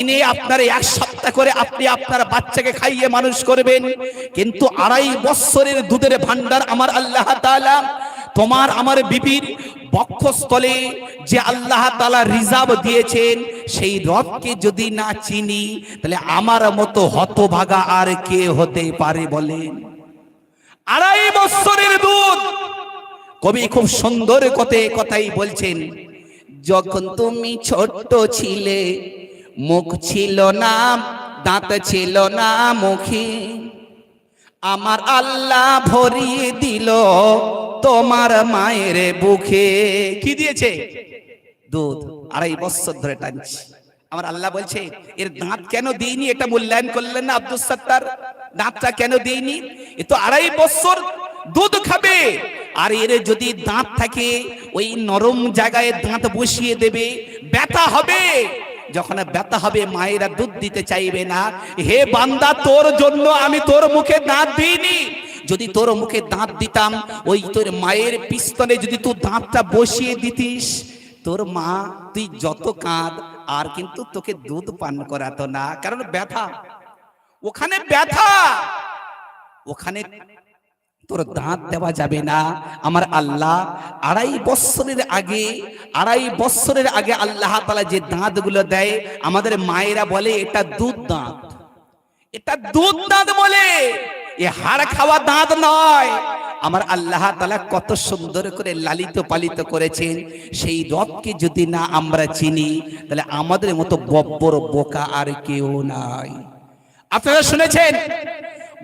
এনে আপনার এক সপ্তাহ করে আপনি আপনার বাচ্চাকে খাইয়ে মানুষ করবেন। কিন্তু আড়াই বৎসরের দুধের ভান্ডার আমার আল্লাহ তাআলা, তোমার আমার বিবির বক্ষস্থলে যে আল্লাহ তাআলা রিজার্ভ দিয়েছেন, সেই রবকে যদি না চিনি, তাহলে আমার মতো হতভাগা আর কে হতে পারে বলেন। আড়াই বৎসরের দুধ। কবি খুব সুন্দর কথে কথাই বলছেন, যখন তুমি ছোট্ট ছিলে মুখ ছিল না, দাঁত ছিল না, মুখে। আমার আল্লাহ ভরিয়ে দিল তোমার মায়ের বুকে। কি দিয়েছে? দুধ, আড়াই বছর ধরে টানছি। আমার আল্লাহ বলছে, এর দাঁত কেন দিইনি? এটা মূল্যায়ন করলেন না আব্দুল সত্তার। দাঁতটা কেন দিইনি? এ তো আড়াই বছর দুধ খাবে। আর এর যদি দাঁত থাকে, ওই নরম জায়গায় দাঁত বসিয়ে দেবে, ব্যথা হবে। যখন ব্যথা হবে, মায়েরা দুধ দিতে চাইবে না। হে বান্দা, তোর জন্য আমি তোর মুখে দাঁত দিইনি। যদি তোর মুখে দাঁত দিতাম, ওই তোর মায়ের পিস্তলে যদি তুই দাঁতটা বসিয়ে দিতিস, তোর মা, তুই যত কাঁদ, আর কিন্তু তোকে দুধ পান করাতো না। কারণ ব্যথা, ওখানে ব্যথা, ওখানে তোর দাঁত দেওয়া যাবে না। আমার আল্লাহ আড়াই বৎসরের আগে, আড়াই বৎসরের আগে আল্লাহ তালা যে দাঁতগুলো দেয়, আমাদের মায়েরা বলে, এটা দুধ দাঁত। এটা দুধ দাঁত বলে, এ হাড় খাওয়া দাঁত নয়। আমার আল্লাহ তালা কত সুন্দর করে লালিত পালিত করেছেন। সেই রবকে যদি না আমরা চিনি, তাহলে আমাদের মতো বব্বর বোকা আর কেউ নাই। আপনারা শুনেছেন?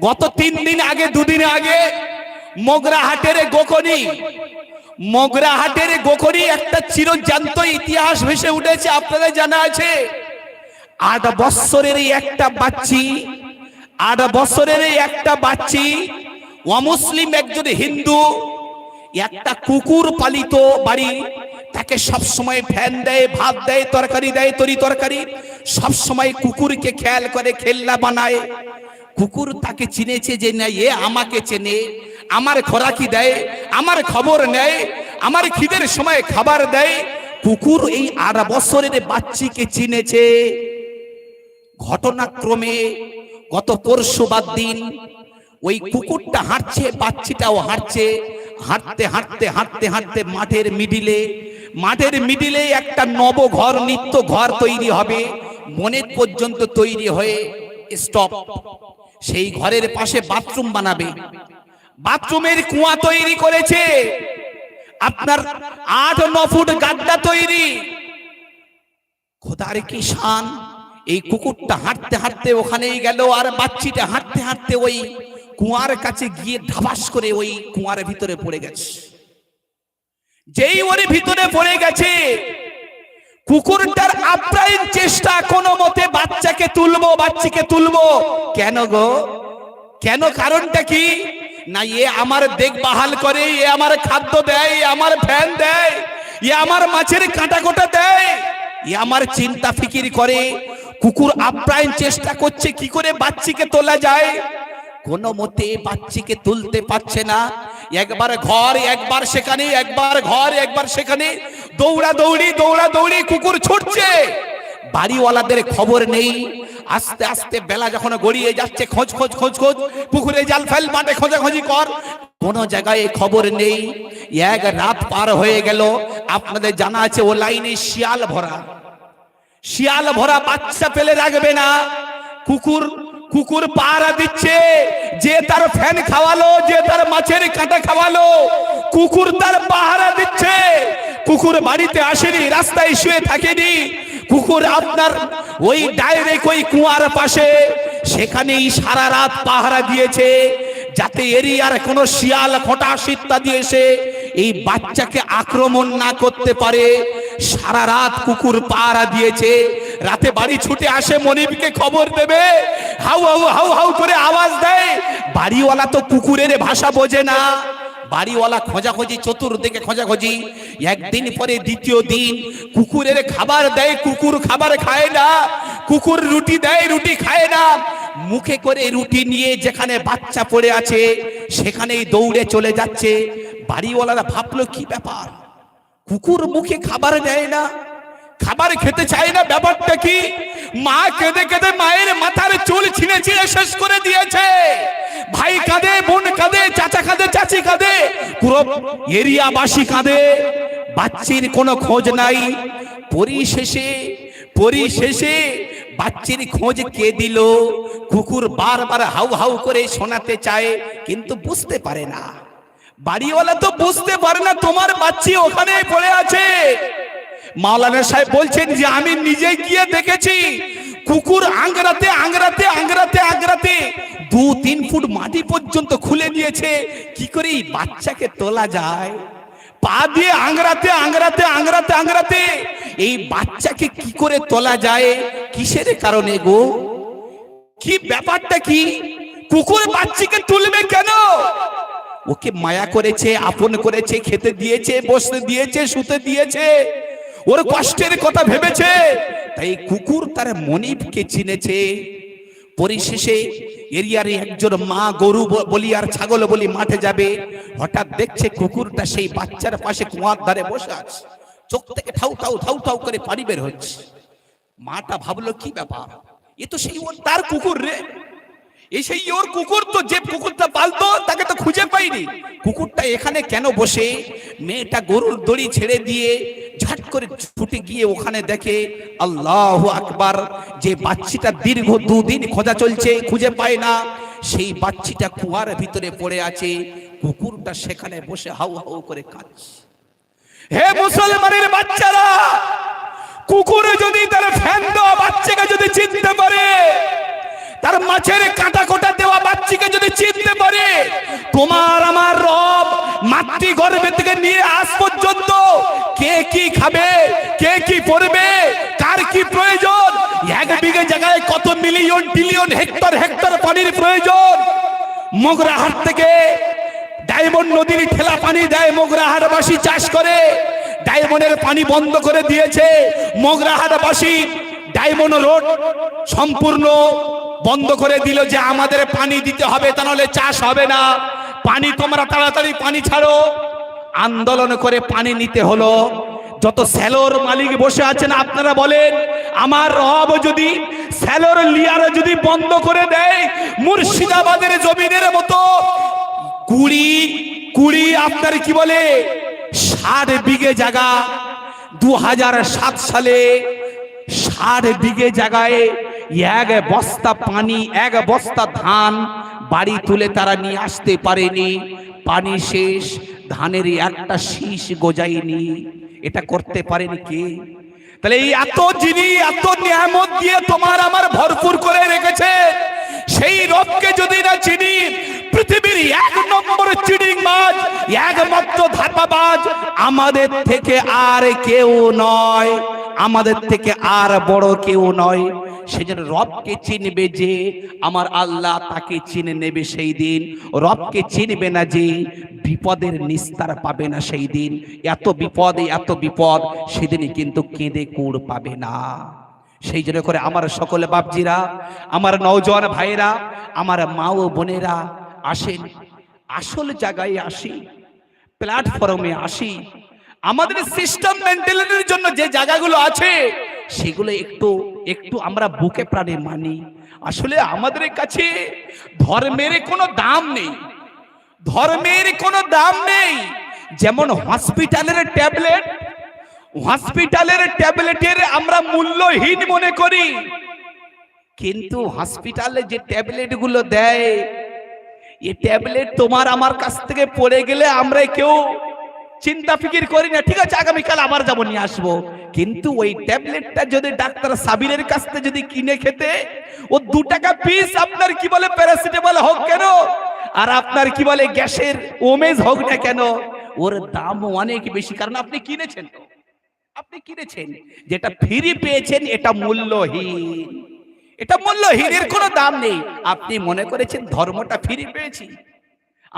গত তিন দিন আগে, দুদিন আগে মগরা হাটের গোকনি মগরা হাটের গোকনি একটা চিরজান্ত ইতিহাস ভেসে উঠেছে, আপনাদের জানা আছে। আট বৎসরের একটা বাচ্চি, আট বছরের একটা বাচ্চি, অমুসলিম একজন হিন্দু, একটা কুকুর পালিত বাড়ি, তাকে সব সময় ফ্যান দেয়, ভাত দেয়, তরকারি দেয়, তরি তরকারি সব সময় কুকুরকে খেয়াল করে, খেলনা বানায়। কুকুর তাকে চিনেছে যে না, এ আমাকে চেনে আমার খোরাকি দেয়, আমার খবর নেয়, আমার খিদের সময় খাবার দেয়। কুকুর এই আট বছরের বাচ্চিকে চিনেছে। ঘটনাক্রমে গত পরশু দিন ওই কুকুরটা হাঁটছে, বাচ্চিটাও হাঁটছে। হাঁটতে হাঁটতে হাঁটতে হাঁটতে মাঠের মিডিলে মাঠের মিডিলে একটা নব ঘর নিত্য ঘর তৈরি হবে। মনের পর্যন্ত তৈরি হয়ে স্টপ সেই ঘরের পাশে বাথরুম বানাবে। বাথরুমের কুয়া তৈরি করেছে। আপনার আট, ন ফুট গাদ্দা তৈরি। খোদার কি শান? এই কুকুরটা হাঁটতে হাঁটতে ওখানেই গেল আর বাচ্চিটা হাঁটতে হাঁটতে ওই কুয়ার কাছে গিয়ে ধাবাস করে ওই কুয়ার ভিতরে পড়ে গেছে। যেই ওর ভিতরে পড়ে গেছে, কুকুরটার আপ্রায়ণ চেষ্টা কোনো মতে বাচ্চাকে তুলবো, বাচ্চিকে তুলবো। কেন গো? কেন কারণটা কি? না, এ আমার দেখভাল করে, এ আমার খাদ্য দেয়, এ আমার ফ্যান দেয়, এ আমার মাছের কাঁটা কোটা দেয়, এ আমার চিন্তা ফিকির করে। কুকুর আপ্রায়ণ চেষ্টা করছে, কি করে বাচ্চিকে তোলা যায়? কোনো মতে বাচ্চিকে তুলতে পারছে না। একবার ঘর, একবার সেখানে, একবার ঘর, একবার সেখানে। দৌড়া দৌড়ি দৌড়া দৌড়ি কুকুর ছুটছে। বাড়িওয়ালাদের খবর নেই। আস্তে আস্তে বেলা যখন গড়িয়ে যাচ্ছে, খোঁজ খোঁজ খোঁজ খোঁজ, পুকুরে জাল ফেল, মাঠে খোঁজাখোঁজি কর। কোনো জায়গায় খবর নেই। এক রাত পার হয়ে গেল। আপনাদের জানা আছে, ও লাইনে শিয়াল ভরা। শিয়াল ভরা বাচ্চা পেলে রাখবে না। কুকুর কুকুর পাহারা দিচ্ছে। যে তার ফ্যান খাওয়ালো, যে তার মাছের কাঁটা খাওয়ালো, কুকুর তার পাহারা দিচ্ছে। কুকুর বাড়িতে আসেনি, রাস্তায় শুয়ে থাকেনি। কুকুর আপনার, ওই ডাইরেক্ট ওই কুয়ার পাশে। সেখানেই সারা রাত পাহারা দিয়েছে, যাতে এরিয়ার কোনো শিয়াল খটাস ইত্যাদি এসে এই বাচ্চাকে আক্রমণ না করতে পারে। সারা রাত কুকুর পাহারা দিয়েছে, রাতে বাড়ি ছুটে আসে, মনিবকে খবর দেবে। হাউ হাউ হাউ হাউ করে আওয়াজ দেয়। বাড়িওয়ালা তো কুকুরের ভাষা বোঝে না। বাড়িওয়ালা খোঁজাখোঁজি, চতুর্দিকে খোঁজাখোঁজি। একদিন পরে দ্বিতীয় দিন কুকুরের খাবার দেয়, কুকুর খাবার খায় না, কুকুর রুটি দেয়, রুটি খায় না। মুখে করে রুটি নিয়ে যেখানে বাচ্চা পড়ে আছে, সেখানেই দৌড়ে চলে যাচ্ছে। বাড়িওয়ালারা ভাবলো, কি ব্যাপার? কুকুর মুখে খাবার দেয় না, খাবার খেতে চায় না, ব্যাপারটা কি? মা কেঁদে কেঁদে মায়ের মাথার চুল ছিঁড়ে ছিঁড়ে শেষ করে দিয়েছে। ভাই কাঁদে, বোন কাঁদে, চাচা কাঁদে, চাচি কাঁদে। পুরো এরিয়াবাসী কাঁদে। বাচ্চির কোনো খোঁজ নাই। পরিশেষে পরিশেষে বাচ্চির খোঁজ কে দিল? কুকুর বারবার হাউ হাউ করে শোনাতে চায়, কিন্তু বুঝতে পারে না। বাড়িওয়ালা তো বুঝতে পারে না, তোমার বাচ্চি ওখানে পড়ে আছে। মাওলানা সাহেব বলছেন যে আমি নিজে গিয়ে দেখেছি কুকুর আংরাতে আংরাতে আংরাতে আংরাতে দু তিন ফুট মাটি পর্যন্ত খুলে নিয়েছে কি করে এই বাচ্চাকে তোলা যায়? পা দিয়ে আংরাতে আংরাতে আংরাতে আংরাতে এই বাচ্চাকে কি করে তোলা যায়? কিসের কারণে গো? কি ব্যাপারটা কি? কুকুর বাচ্চাকে তুলবে কেন? ওকে মায়া করেছে, আপন করেছে, খেতে দিয়েছে, বসতে দিয়েছে, শুতে দিয়েছে। ওর কষ্টের কথা ভেবেছে। তাই কুকুর তার মনিবকে চিনেছে। পরিশেষে এরিয়ারে একজন মা গরু বলি আর ছাগল বলি মাঠে যাবে। হঠাৎ দেখছে কুকুরটা সেই বাচ্চার পাশে কুয়ার ধারে বসে আছে। চোখ থেকে ঠাউ ঠাউ ঠাউ ঠাউ করে পানি বের হচ্ছে। মাটা ভাবলো, কি ব্যাপার? এ তো সেই ওর তার কুকুর রে। এই সেই ওর কুকুর তো যে কুকুরটা পালতো, তাকে তো খুঁজে পাইনি। কুকুরটা এখানে কেন বসে? মেয়েটা গরুর দড়ি ছেড়ে দিয়ে ঝাট করে ছুটে গিয়ে ওখানে দেখে, আল্লাহ আকবার, যে বাচ্চিটা দীর্ঘ দুদিন খোঁজা চলছে, খুঁজে পায় না। সেই বাচ্চিটা কুয়ার ভিতরে পড়ে আছে। কুকুরটা সেখানে বসে হাউ হাউ করে কাঁদছে। হে মুসলমানের বাচ্চারা, কুকুরে যদি তার ফ্যান দেওয়া বাচ্চাকে যদি চিনতে পারে তার মাছের কাঁটা কোটা দেওয়া বাচ্চাকে যদি চিনতে পারে, তোমার আমার রব মাতৃ গর্ভে থেকে নিয়ে আজ পর্যন্ত কে কি খাবে, কে কি পড়বে, কার কি প্রয়োজন? এক বিঘে জায়গায় কত মিলিয়ন ট্রিলিয়ন হেক্টর হেক্টর পানির প্রয়োজন? মগরাহাট থেকে ডায়মন্ড নদীর ঠেলা পানি দেয় মগরাহাটবাসী চাষ করে, ডায়মন্ডের পানি বন্ধ করে দিয়েছে মগরাহাটবাসী। ডায়মন্ড রোড সম্পূর্ণ বন্ধ করে দিল যে আমাদের পানি দিতে হবে, তা নাহলে চাষ হবে না। পানি তোমরা তাড়াতাড়ি পানি ছাড়ো। আন্দোলন করে পানি নিতে হলো। যত স্যালোর মালিক বসে আছেন, আপনারা বলেন, আমার রব যদি স্যালোর লিয়ার যদি বন্ধ করে দেয়, মুর্শিদাবাদের জমিনের মতো কুড়ি কুড়ি আপনার কি বলে, ষাট বিঘে জায়গা। দু সাত সালে ষাট বিঘে জায়গায় এক বস্তা পানি, এক বস্তা ধান, বাড়ি তুলে তারা নিয়ে আসতে পারেনি। পানি শেষ, ধানের একটা শীষ গোজাইনি এটা করতে পারেনি কে? তাহলে এই এত জিনিস, এত নিয়ামত দিয়ে তোমার আমার ভরপুর করে রেখেছে। সেই রবকে যদি না চিনি, পৃথিবীর এক নম্বর চিডিং মাছ, একমাত্র ধাপাবাজ আমাদের থেকে আর কেউ নয়। আমাদের থেকে আর বড় কেউ নয়। সেজন্য রবকে চিনবে যে, আমার আল্লাহ তাকে চিনে নেবে সেই দিন। রবকে চিনবে না যে, বিপদের নিস্তার পাবে না সেই দিন। এত বিপদে, এত বিপদ সেদিনই কিন্তু কেঁদে কুড় পাবে না। সেই জন্য করে আমার সকলে বাপজিরা, আমার নওজোয়ান ভাইরা, আমার মা ও বোনেরা আসেন। আসল জায়গায় আসি, প্ল্যাটফর্মে আসি। আমাদের সিস্টেম মেনটেনের জন্য যে জায়গাগুলো আছে, সেগুলো একটু একটু আমরা বুকে প্রাণে মানি। আসলে আমাদের কাছে ধর্মের কোনো দাম নেই। ধর্মের কোনো দাম নেই। যেমন হসপিটালের ট্যাবলেট হসপিটালের ট্যাবলেটের আমরা মূল্যহীন মনে করি। কিন্তু হসপিটালে যে ট্যাবলেটগুলো দেয় এই ট্যাবলেট তোমার আমার কাছ থেকে পড়ে গেলে আমরা কেউ চিন্তা ফিকির করি না, ঠিক আছে, আগামীকাল আবার যাব, নিয়ে আসব। কিন্তু ওই ট্যাবলেটটা যদি ডাক্তার সাবিরের কাছ থেকে যদি কিনে খেতে, ও দু টাকা পিস আপনার কি বলে প্যারাসিটামল হোক কেন? আর আপনার কি বলে গ্যাসের ওমেজ হোক না কেন? ওর দাম অনেক বেশি, কারণ আপনি কিনেছেন তো। আপনি কিনেছেন। যেটা ফ্রি পেয়েছেন, এটা মূল্যহীন। এটা মূল্যহীন এর কোনো দাম নেই। আপনি মনে করেছেন ধর্মটা ফ্রি পেয়েছি।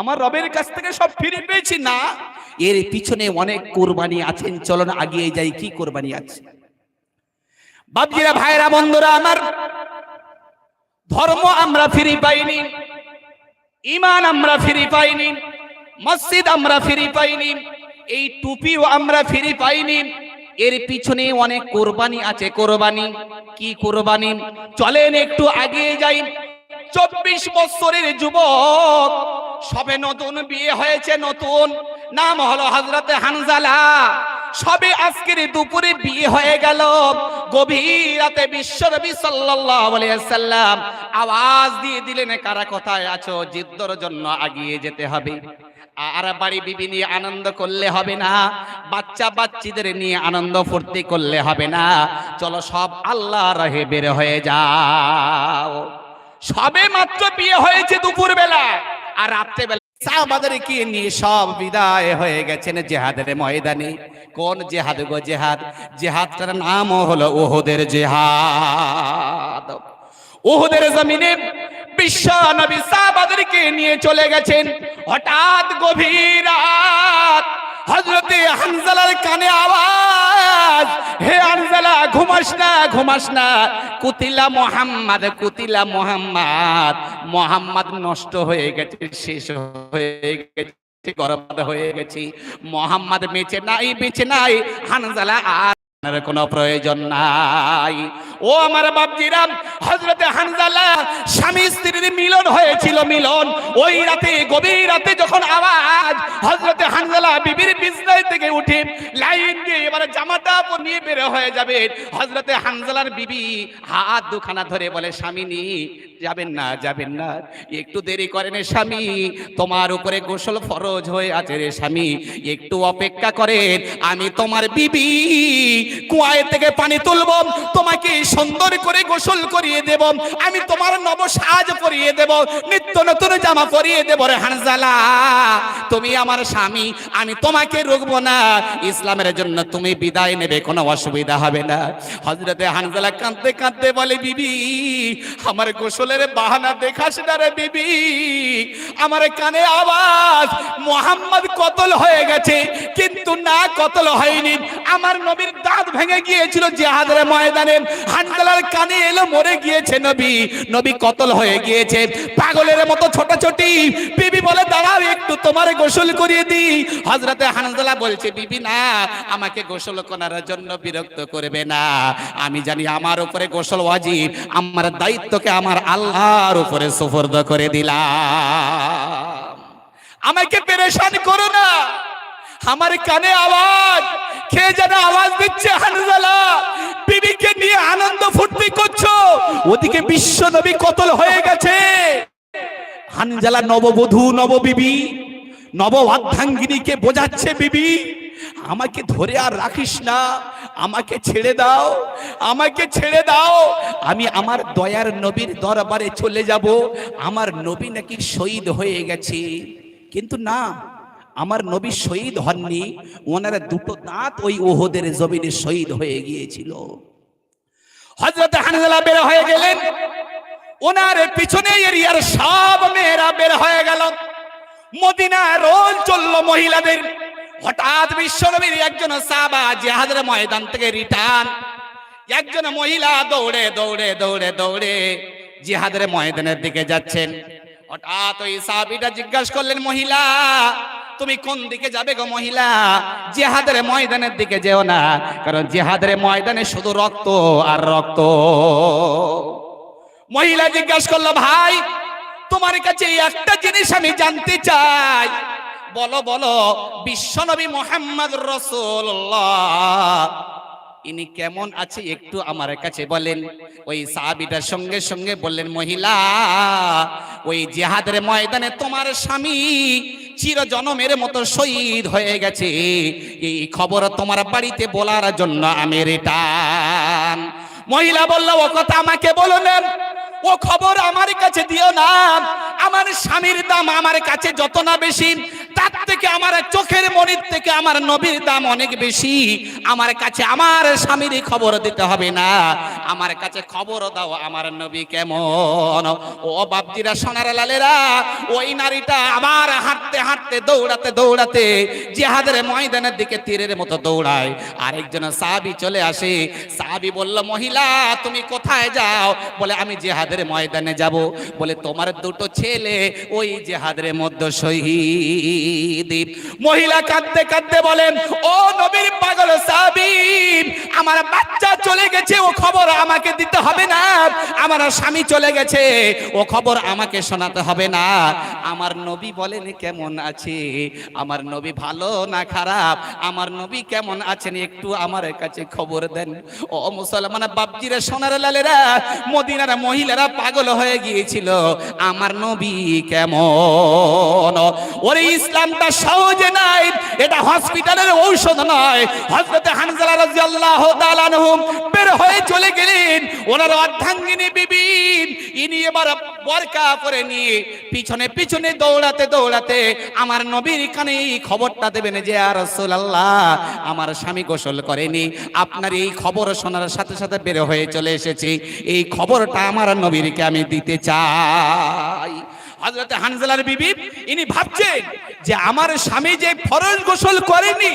আমার রবের কাছ থেকে সব ফিরে পেয়েছি, না। এর পিছনে অনেক কোরবানি আছেন, চলুন আগিয়ে যাই, কি কোরবানি আছে? বাবজিরা ভাইরা বন্ধুরা, আমার ধর্ম আমরা ফিরি পাইনি ইমান আমরা ফিরি পাইনি, মসজিদ আমরা ফিরি পাইনি, এই টুপিও আমরা ফিরি পাইনি। এর পিছনে অনেক কোরবানি আছে, কোরবানি, কি কোরবানি? চলেন একটু এগিয়ে যাই। চব্বিশ বছরের যুবক। সবে নতুন বিয়ে হয়েছে, নতুন। নাম হলো হজরতে হানজালা। সবে আজকের দুপুরে বিয়ে হয়ে গেল। গভীর রাতে সাল্লাম আওয়াজ দিয়ে দিলেন, কারা কোথায় আছো? জিদ্দর জন্য আগিয়ে যেতে হবে। আর বাড়ি বিবি নিয়ে আনন্দ করলে হবে না। বাচ্চা বাচ্চিদের নিয়ে আনন্দ ফুর্তি করলে হবে না। চলো সব আল্লাহ রহে বের হয়ে যাও। সবে মাত্র বিয়ে হয়েছে দুপুর বেলা আর রাত্রে বেলা সাহাবাদেরকে নিয়ে সব বিদায় হয়ে গেছেন জেহাদের ময়দানে? কোন জেহাদ গো জেহাদ? জেহাদটার নাম হলো ওহদের জেহাদ। ওহদের জমিনে বিশ্ব নিয়ে চলে গেছেন। হঠাৎ গভীর রাত হজরতে হানজালার কানে আওয়াজ, হে হানজালা ঘুমাস না ঘুমাস না। কুতিলা মোহাম্মদ কুতিলা মোহাম্মদ। মোহাম্মদ নষ্ট হয়ে গেছে, শেষ হয়ে গেছে, গরবাদ হয়ে গেছি। মোহাম্মদ বেঁচে নাই বেঁচে নাই। হানজালা আর কোনো প্রয়োজন নাই। ও আমার বাপজিরাম হজরতে হানজালা, স্বামী স্ত্রীর মিলন হয়েছিল মিলন। ওই রাতে, গভীর রাতে যখন আওয়াজ হজরতে হানজালা বিবির থেকে উঠে লাইন দিয়ে জামাটা নিয়ে হয়ে যাবে। হজরতে হানজালার বিবি হাত দুখানা ধরে বলে স্বামীনি যাবেন না যাবেন না। একটু দেরি করেন স্বামী। তোমার উপরে গোসল ফরজ হয়ে আছে রে স্বামী। একটু অপেক্ষা করেন, আমি তোমার বিবি কুয়ায় থেকে পানি তুলব। তোমাকে সুন্দর করে গোসল করিয়ে দেব। আমি তোমার নব সাজ পরিয়ে দেব নিত্য নতুন জামা পরিয়ে দেব রে হানজালা। তুমি আমার স্বামী, আমি তোমাকে রুখবো না। ইসলামের জন্য তুমি বিদায় নেবে, কোনো অসুবিধা হবে না। হজরতে হানজালা কাঁদতে কাঁদতে বলে, বিবি, আমার গোসলের বাহানা দেখাস না রে বিবি। আমার কানে আওয়াজ, মোহাম্মদ কতল হয়ে গেছে, কিন্তু না কতল হয়নি। আমার নবীর দাঁত ভেঙে গিয়েছিল জিহাদের ময়দানে। হানজালার কানে এলো, মরে গিয়েছে নবী। নবী কতল হয়ে গিয়েছে। পাগলের মতো ছোটাছুটি। বিবি বলে, দাঁড়াও একটু, তোমার গোসল করিয়ে দিই। হজরতে হানজালা বলছে, বিবি না, আমাকে গোসল করার জন্য বিরক্ত করবে না। আমি জানি আমার উপরে গোসল ওয়াজিব, আমার দায়িত্বকে আমার আল্লাহর উপরে সুফর্দ করে দিলাম। আমাকে পেরেশান করো না। আমার কানে আওয়াজ খেয়ে যেন আওয়াজ দিচ্ছে হানজালা। বিবিকে নিয়ে আনন্দ ফুর্তি করছ, ওদিকে বিশ্ব নবী কতল হয়ে গেছে। হানজালা নববধূ, নববিবি। নব অর্ধাঙ্গিনীকে বোঝাচ্ছে, বিবি, আমাকে ধরে আর রাখিস না, আমাকে ছেড়ে দাও, আমাকে ছেড়ে দাও। আমি আমার দয়ার নবীর দরবারে চলে যাব, আমার নবী নাকি শহীদ হয়ে গেছে। কিন্তু না, আমার নবী শহীদ হননি, ওনারা দুটো দাঁত ওই ওহদের জমিনে শহীদ হয়ে গিয়েছিল। হজরত হানজালা বের হয়ে গেলেন, ওনার পিছনে এরিয়ার সব মেয়েরা বের হয়ে গেল। মদিনা রোল চলল মহিলাদের। হঠাৎ বিশ্বনবীর একজন সাবা জেহাদের ময়দান থেকে রিটার্ন। একজন মহিলা দৌড়ে দৌড়ে দৌড়ে দৌড়ে জিহাদের ময়দানের দিকে যাচ্ছেন। হঠাৎ ওই সাহাবিটা জিজ্ঞাসা করলেন, মহিলা, তুমি কোন দিকে যাবে গো মহিলা? জেহাদের ময়দানের দিকে যেও না, কারণ জেহাদের ময়দানে শুধু রক্ত আর রক্ত। মহিলা জিজ্ঞাসা করল, ভাই তোমার কাছে একটা জিনিস আমি জানতে চাই। বলো বলো, বিশ্বনবী মোহাম্মদ রসুল্লাহ ইনি কেমন আছে একটু আমার কাছে বলেন। ওই সাহাবিটার সঙ্গে সঙ্গে বললেন, মহিলা, ওই জেহাদের ময়দানে তোমার স্বামী চির জনমের মতো শহীদ হয়ে গেছে। এই খবর তোমার বাড়িতে বলার জন্য আমি রিটার্ন মহিলা বলল, ও কথা আমাকে বলো না। ও খবর আমার কাছে দিও না। আমার স্বামীর দাম আমার কাছে যত না বেশি। তার থেকে আমার চোখের মনির থেকে আমার নবীর দাম অনেক বেশি। আমার কাছে আমার স্বামীর খবর দিতে হবে না। আমার কাছে খবর দাও আমার নবী কেমন। ও বাপজিরা, সোনার লালেরা, ওই নারীটা আবার হাঁটতে হাঁটতে, দৌড়াতে দৌড়াতে জিহাদের ময়দানের দিকে তীরের মতো দৌড়ায়। আরেকজন সাহাবি চলে আসে। সাহাবি বলল, মহিলা, তুমি কোথায় যাও? বলে, আমি জেহাদ জেহাদের ময়দানে যাব। বলে, তোমার দুটো ছেলে ওই জেহাদের মধ্যে শহীদ। মহিলা কাঁদতে কাঁদতে বলেন, ও নবীর পাগল সাবিব, আমার বাচ্চা চলে গেছে, ও খবর আমাকে দিতে হবে না। আমার স্বামী চলে গেছে, ও খবর আমাকে শোনাতে হবে না। আমার নবী বলেন, কেমন আছে? আমার নবী ভালো না খারাপ? আমার নবী কেমন আছেন? একটু আমার কাছে খবর দেন। ও মুসলমান বাপজিরা, সোনার লালেরা, মদিনার মহিলারা পাগল হয়ে গিয়েছিল। আমার নবী কেমন? ওরে ইসলামটা সহজে নাই। এটা হসপিটালের ঔষধ নয়। হযরতে হানজালা রাদিয়াল্লাহু তাআলা আনহু বের হয়ে চলে গেলেন। ওনার অর্ধাঙ্গিনী বিবি, ইনি এবার বরকা পরে নিয়ে পিছনে পিছনে দৌড়াতে দৌড়াতে আমার নবীর কানে এই খবরটা দেবেন যে আর রাসূলুল্লাহ, আমার স্বামী গোসল করেনি। আপনার এই খবর শোনার সাথে সাথে বের হয়ে চলে এসেছি। এই খবরটা আমার নবীরকে আমি দিতে চাই। হযরত হানজালার বিবি, ইনি ভাবছেন যে আমার স্বামী যে ফরজ গোসল করেনি,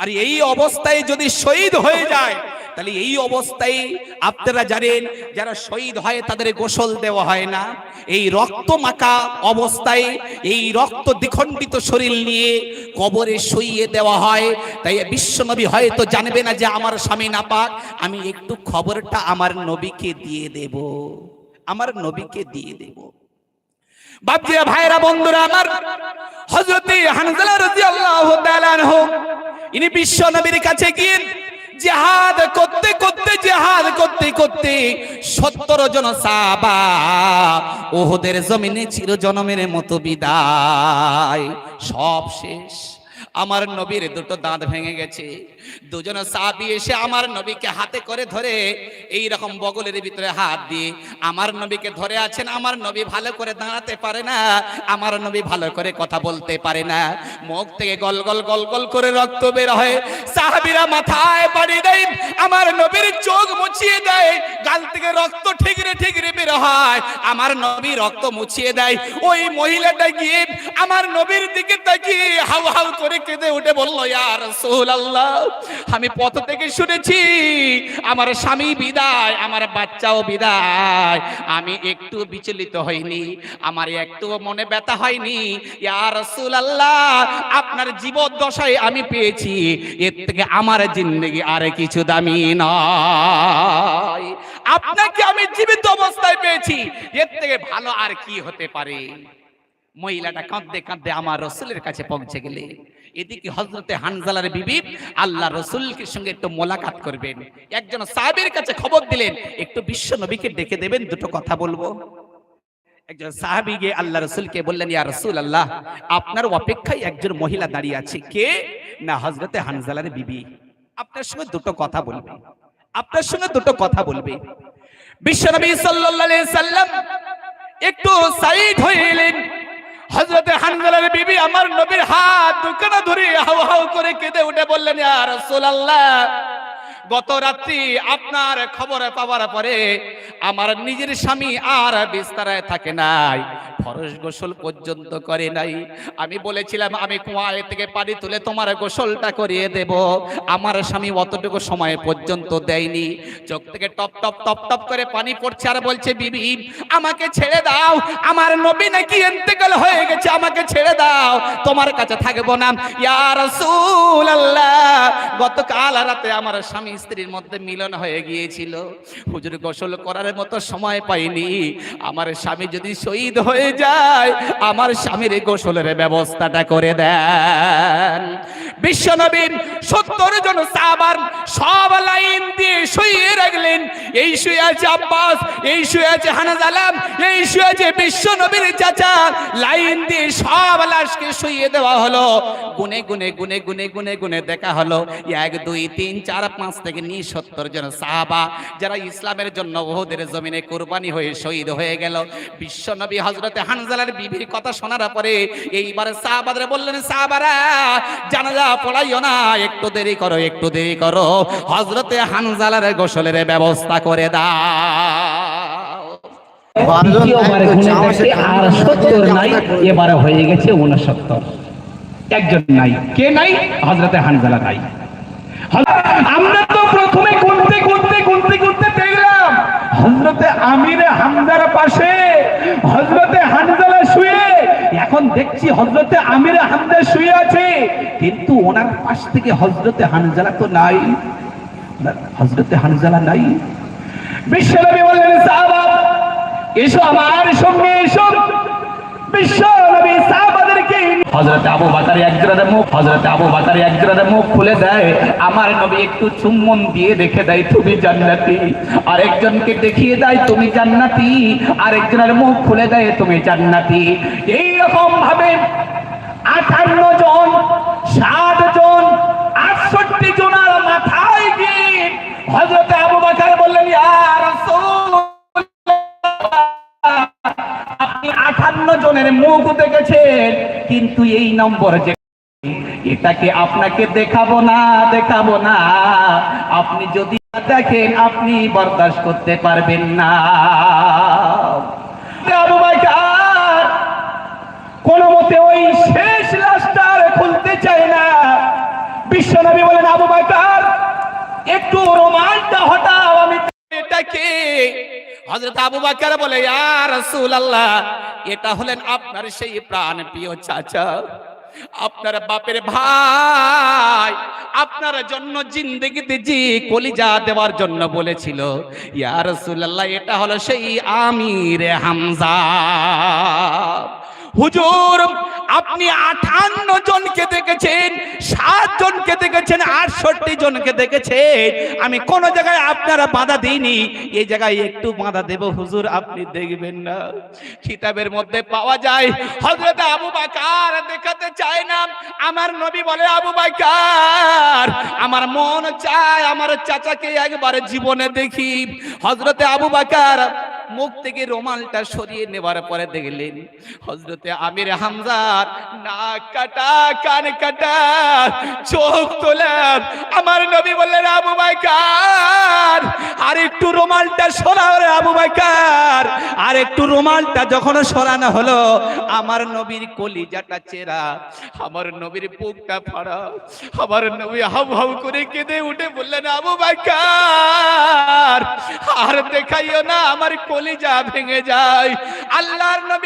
আর এই অবস্থায় যদি শহীদ হয়ে যায়, তাহলে এই অবস্থায় আপনারা জানেন, যারা শহীদ হয় তাদের গোসল দেওয়া হয় না। এই রক্ত মাখা অবস্থায়, এই রক্ত দ্বিখণ্ডিত শরীর নিয়ে কবরে শুইয়ে দেওয়া হয়। তাই বিশ্বনবী হয়তো জানবে না যে আমার স্বামী না পাক আমি একটু খবরটা আমার নবীকে দিয়ে দেব। আমার নবীকে দিয়ে দেব। বাপজিরা ভাইরা, বন্ধুরা আমার, হযরতে হানজালা রাদিয়াল্লাহু তাআলা আনহু, ইনি বিশ্ব নবীর কাছে গিয়ে জিহাদ করতে করতে, জিহাদ করতে করতে সত্তর জন সাহাবা ওহদের জমিনে চির জনমের মতো বিদায়। সব শেষ। আমার নবীর দুটো দাঁত ভেঙে গেছে। দুজন সাহাবি এসে আমার নবীকে হাতে করে ধরে এই রকম বগলের ভিতরে হাত দিয়ে, আমার নবীকে ধরে আছেন, আমার নবী ভালো করে দাঁড়াতে পারে না, আমার নবী ভালো করে কথা বলতে পারে না। মুখ থেকে গল গল গল গল করে রক্ত বের হয়। সাহাবিরা মাথায় পানি দেয়, আমার নবীর চোখ মুছিয়ে দেয়, গাল থেকে রক্ত ঠিকরে ঠিকরে বের হয়। আমার নবী রক্ত মুছিয়ে দেয়, ওই মহিলাটা গিয়ে আমার নবীর দিকে তাকিয়ে হাউ হাউ করে কেঁদে উঠে বলল ইয়ার আল্লাহ আমি পথ থেকে শুনেছি, আমার স্বামী বিদায়, আমার বাচ্চাও বিদায়। আমি একটু বিচলিত হইনি, আমার একটু মনে ব্যথা হয়নি। ইয়ার আল্লাহ আপনার জীবদ্দশায় আমি পেয়েছি, এর থেকে আমার জিন্দগি আর কিছু দামি নয়। আপনাকে আমি জীবিত অবস্থায় পেয়েছি, এর থেকে ভালো আর কি হতে পারে? মহিলাটা কাঁদতে কাঁদতে আমার রসুলের কাছে পৌঁছে গেলে এদিকে হজরতে হানজালার বিবি আল্লাহ রসুলকে সঙ্গে একটু মোলাকাত করবেন। একজন সাহাবের কাছে খবর দিলেন, একটু বিশ্ব নবীকে ডেকে দেবেন, দুটো কথা বলব। একজন সাহাবি গিয়ে আল্লাহ রসুলকে বললেন, ইয়া রসুল আল্লাহ আপনার অপেক্ষায় একজন মহিলা দাঁড়িয়ে আছে। কে? না হজরতে হানজালার বিবি। আপনার সঙ্গে দুটো কথা বলবে। আপনার সঙ্গে দুটো কথা বলবে। বিশ্বনবী আলাইহি সাল্লাম একটু সাইড হয়ে এলেন। হযরতে হানজালার বিবি আমার নবীর হাত দুখানা ধরে হাউ হাউ করে কেঁদে উঠে বললেন আর রাসূলুল্লাহ, গত রাত্রি আপনার খবর পাওয়ার পরে আমার নিজের স্বামী আর বিস্তারায় থাকে নাই। ফরজ গোসল পর্যন্ত করে নাই। আমি বলেছিলাম, আমি কুয়ায় থেকে পানি তুলে তোমার গোসলটা করিয়ে দেব। আমার স্বামী অতটুকু সময় পর্যন্ত দেয়নি। চোখ থেকে টপ টপ টপ টপ করে পানি পড়ছে আর বলছে, বিবি, আমাকে ছেড়ে দাও। আমার নবী নাকি ইন্তেকাল হয়ে গেছে, আমাকে ছেড়ে দাও। তোমার কাছে থাকব না। ইয়া রাসূলুল্লাহ, গতকাল রাতে আমার স্বামী স্ত্রীর মধ্যে মিলন হয়ে গিয়েছিল। হুজুর গোসল করার মতো সময় পাইনি। আমার স্বামী যদি শহীদ হয়ে যায় আমার স্বামীর গোসলের ব্যবস্থাটা করে দেন। বিশ্বনবীন সত্তর জন সাহাবার সব লাইন দিয়ে শুয়ে রাখলেন। এই শুয়ে আছে আব্বাস, এই শুয়ে আছে হানাজালাম এই শুয়ে আছে বিশ্বনবীর চাচা। লাইন দিয়ে সব লাশকে শুয়ে দেওয়া হলো। গুনে গুনে গুনে গুনে গুনে গুনে দেখা হলো। এক, দুই, তিন, চার, পাঁচ থেকে নিয়ে সত্তর জন সাহাবা যারা ইসলামের জন্য ওহদের জমিনে কোরবানি হয়ে শহীদ হয়ে গেল। বিশ্বনবী হজরতে হানজালার বিবির কথা শোনার পরে এইবার সাহাবাদের বললেন, সাহাবারা, জানাজা পড়াইও না একটু দেরি করো একটু দেরি করো। হজরতে হানজালার গোসলের ব্যবস্থা করে দাও। দ্বিতীয়বার গুনে দেখে আর সত্তর নাই এবারে হয়ে গেছে উনসত্তর একজন নাই। কে নাই? হজরতে হানজালা নাই। আমরা তো প্রথমে গুনতে গুনতে গুনতে গুনতে দেখলাম হজরতে আমির হামজার পাশে হজরতে হানজালা শুয়ে এখন দেখছি হজরতে আমির হামদে শুয়ে আছে। কিন্তু ওনার পাশ থেকে হজরতে হানজালা তো নাই। হজরতে হানজালা নাই। বিশ্বনবী বললেন, সাহাবা, এসো আমার সঙ্গে, এসো। একজনের মুখ খুলে দেয়। আমার একটু চুম্বন দিয়ে তুমি জান্নাতি। আরেকজনকে দেখিয়ে দেয়, তুমি জান্নাতি। আরেকজনের মুখ খুলে দেয়, তুমি জান্নাতি। এই রকম ভাবে আঠান্ন জন, ষাট জন, আটষট্টি জনের মাথায় গিয়ে হযরত আবু বকর বললেন, ইয়া জনের মুখ দেখেছেন, কিন্তু এই নম্বর যে এটাকে আপনাকে দেখাবো না দেখাবো না। আপনি যদি দেখেন, আপনি বরদাস্ত করতে পারবেন না। কোন মতে ওই শেষ লাশটা খুলতে চায় না। বিশ্বনবী বলেন, আবু বকর একটু রোমানটা হটাও, আমি এটাকে হযরত আবু বাকর বলে ইয়ার রসুল আল্লাহ এটা হলেন আপনার সেই প্রাণ প্রিয় চাচা। আপনার বাপের ভাই আপনার জন্য জিন্দগিতে জি কলিজা দেওয়ার জন্য বলেছিল। ইয়া রাসূলুল্লাহ, এটা হলো সেই আমির হামজা। হুজুর, আপনি আঠান্ন জনকে দেখেছেন, সাত জনকে দেখেছেন, আটষট্টি জনকে দেখেছেন। আমি কোন জায়গায় আপনারা বাধা দিইনি এই জায়গায় একটু বাধা দেব, হুজুর, আপনি দেখবেন না। কিতাবের মধ্যে পাওয়া যায়, হযরত আবু বাকার দেখাতে চায় না। আমার নবী বলে, আবু বাকার, আমার মন চায়, আমার চাচাকে একবার জীবনে দেখি। হজরতে আবু বাকার মুখ থেকে রোমালটা সরিয়ে নেবার পরে দেখলেন হজরতে আমির হামজার নাক কাটা, কান কাটা, চোখ তোলাম আমার নবী বললেন, আবু বাইকার, আর একটু রোমালটা সরাও রে আবু বাইকার। আর একটু রোমালটা যখন সরানো হলো, আমার নবীর কলিজাটা চেরা, আমার নবীর বুকটা ফাড়া, আমার নবী হাউ হাউ করে কেঁদে উঠে বললেন, আবু বাইকার, আর দেখাইও না আমার কলিজা ভেঙে যায়। আল্লাহর নবী